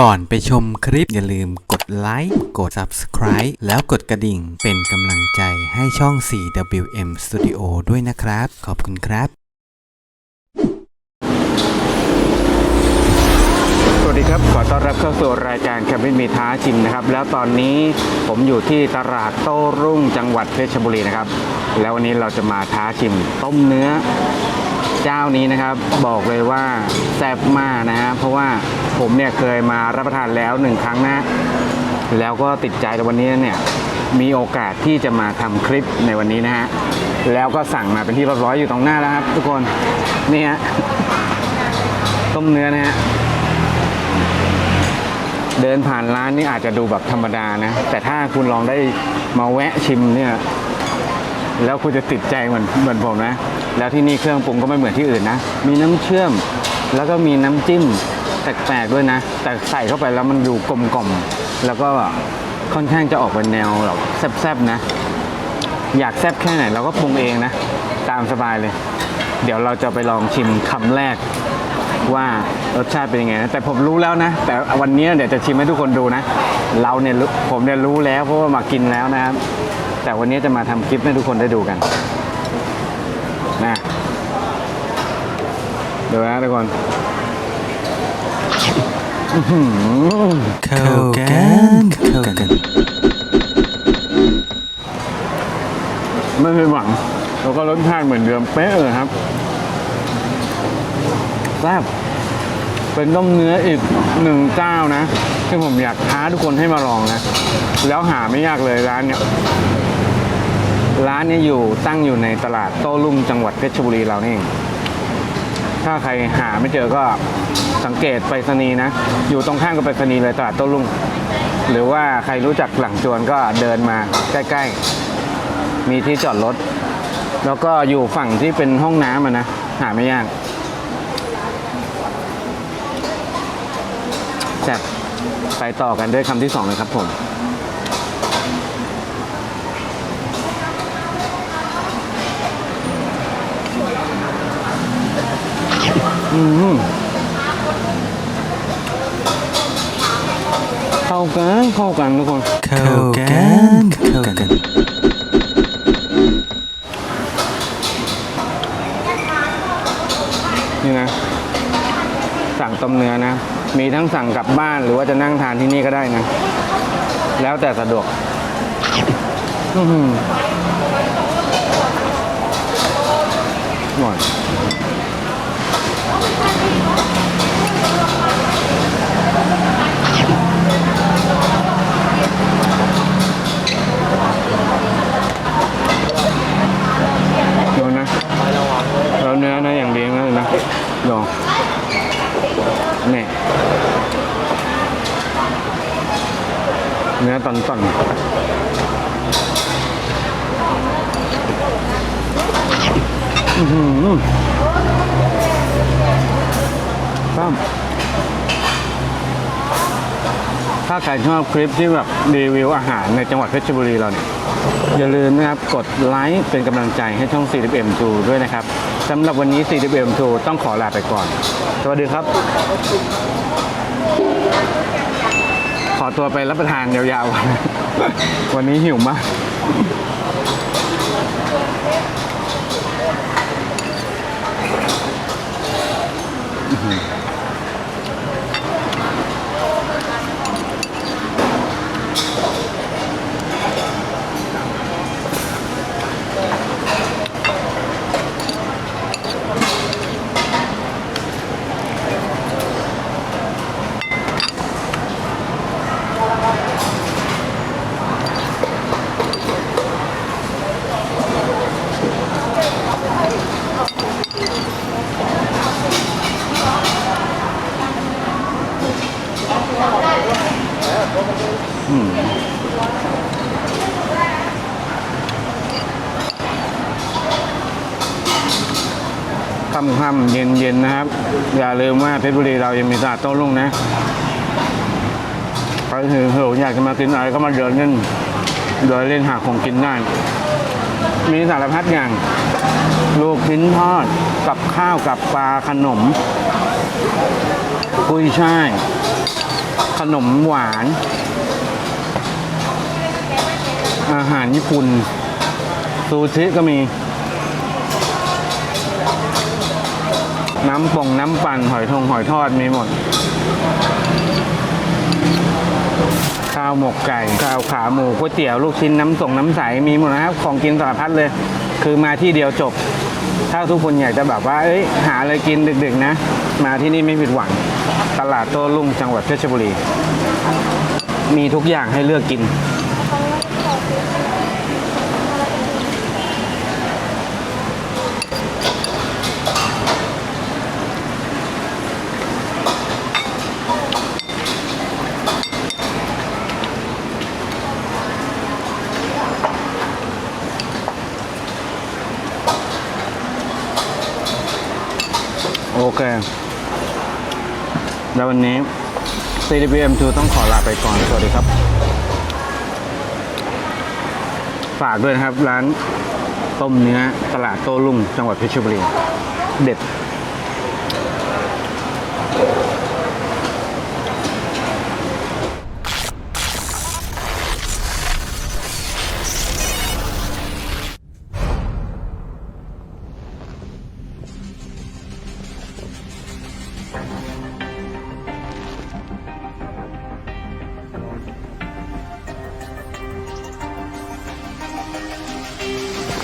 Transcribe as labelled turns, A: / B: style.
A: ก่อนไปชมคลิปอย่าลืมกดไลค์กด Subscribe แล้วกดกระดิ่งเป็นกำลังใจให้ช่อง 4WM Studio ด้วยนะครับ ขอบคุณครับ
B: สวัสดีครับ ขอต้อนรับเข้าสู่รายการแคมปิ้งมีท้าชิมนะครับ แล้วตอนนี้ผมอยู่ที่ตลาดโต้รุ่งจังหวัดเพชรบุรีนะครับ แล้ววันนี้เราจะมาท้าชิม ต้มเนื้อ เจ้านี้นะครับ บอกเลยว่าแซ่บมากนะฮะเพราะว่า ผมเนี่ยเคยมารับประทานแล้วหนึ่งครั้งนะ แล้วก็ติดใจในวันนี้เนี่ยมีโอกาสที่จะมาทำคลิปในวันนี้นะฮะ แล้วก็สั่งมาเป็นที่เรียบร้อยอยู่ตรงหน้าแล้วครับ ทุกคนนี่ฮะต้มเนื้อนะฮะเดินผ่านร้านนี่อาจจะดูแบบธรรมดานะ แต่ถ้าคุณลองได้มาแวะชิมเนี่ย แล้วคุณจะติดใจเหมือนเหมือนผมนะ แล้วที่นี่เครื่องปรุงก็ไม่เหมือนที่อื่นนะ มีน้ำเชื่อม แล้วก็มีน้ำจิ้ม แปลกๆด้วยนะ แต่ใส่เข้าไปแล้วมันดูกลมกล่อมแล้วก็ค่อนข้างจะออกเป็นแนวแบบแซ่บๆนะ อยากแซ่บแค่ไหนเราก็ปรุงเองนะ ตามสบายเลย เดี๋ยวเราจะไปลองชิมคำแรกว่ารสชาติเป็นยังไงนะแต่ผมรู้แล้วนะ แต่วันนี้เดี๋ยวจะชิมให้ทุกคนดูนะ เราเนี่ยผมเนี่ยรู้แล้วเพราะว่ามากินแล้วนะครับ แต่วันนี้จะมาทำคลิปให้ทุกคนได้ดูกันนะดูนะทุกคน
A: เข้ากันเข้ากัน
B: ไม่ผิดหวัง แล้วก็รสชาติเหมือนเดิมเป๊ะเลยครับแซ่บเป็นต้มเนื้ออีกหนึ่งเจ้านะ ที่ผมอยากท้าทุกคนให้มาลองนะ แล้วหาไม่ยากเลยร้านเนี้ยร้านเนี้อยู่ตั้งอยู่ในตลาดโต้รุ่งจังหวัดเพชรบุรีเรานี่เองถ้าใครหาไม่เจอก็ สังเกตไปรษณีย์นะ อยู่ตรงข้างกับไปรษณีย์เลยตลาดโต้รุ่ง หรือว่าใครรู้จักหลังจวนก็เดินมาใกล้ๆ มีที่จอดรถ แล้วก็อยู่ฝั่งที่เป็นห้องน้ำนะ หาไม่ยากแซ่บไปต่อกันด้วยคำที่สองเลยครับผมอืม เข้ากันเข้ากันทุกคน
A: เข้ากันเข้ากัน
B: นี่นะ สั่งต้มเนื้อนะ มีทั้งสั่งกลับบ้านหรือว่าจะนั่งทานที่นี่ก็ได้นะ แล้วแต่สะดวก อื้อหืออร่อยดูนะ แล้วเนื้อนะอย่างดีมากเลยนะดูนี่ เนื้อตอนตอนอื้อหือตั้มถ้าใครชอบคลิปที่แบบรีวิวอาหารในจังหวัดเพชรบุรีเราเนี่ย อย่าลืมนะครับกดไลค์เป็นกำลังใจให้ช่อง 4FM2 ด้วยนะครับสำหรับวันนี้ 4FM2 ต้องขอลาไปก่อน สวัสดีครับ ตัวไปรับประทานยาวๆ วันนี้หิวมาก ค่ำๆเย็นๆนะครับ อย่าลืมว่าเพชรบุรีเรายังมีตลาดโต้รุ่งนะใครหิวหิวอยากจะมากินอะไรก็มาเดินเล่นเดินเล่นหาของกินได้มีสารพัดอย่าง ลูกชิ้นทอดกับข้าวกับปลาขนม กุยช่าย ขนมหวาน อาหารญี่ปุ่น ซูชิก็มี น้ำป่งน้ำปั่นหอยทงหอยทอดมีหมด ข้าวหมกไก่ ข้าวขาหมูก๋วยเตี๋ยวลูกชิ้นน้ำส่งน้ำใส มีหมดนะครับ ของกินสารพัดเลย คือมาที่เดียวจบ ถ้าทุกคนอยากจะแบบว่า เอ้ย หาอะไรกินดึกๆนะ มาที่นี่ไม่ผิดหวัง ตลาดโต้รุ่งจังหวัดเพชรบุรี มีทุกอย่างให้เลือกกิน โอเค แล้ววันนี้ CDPM2 ต้องขอลาไปก่อน สวัสดีครับ ฝากด้วยนะครับ ร้านต้มเนื้อตลาดโต้รุ่งจังหวัดเพชรบุรี เด็ด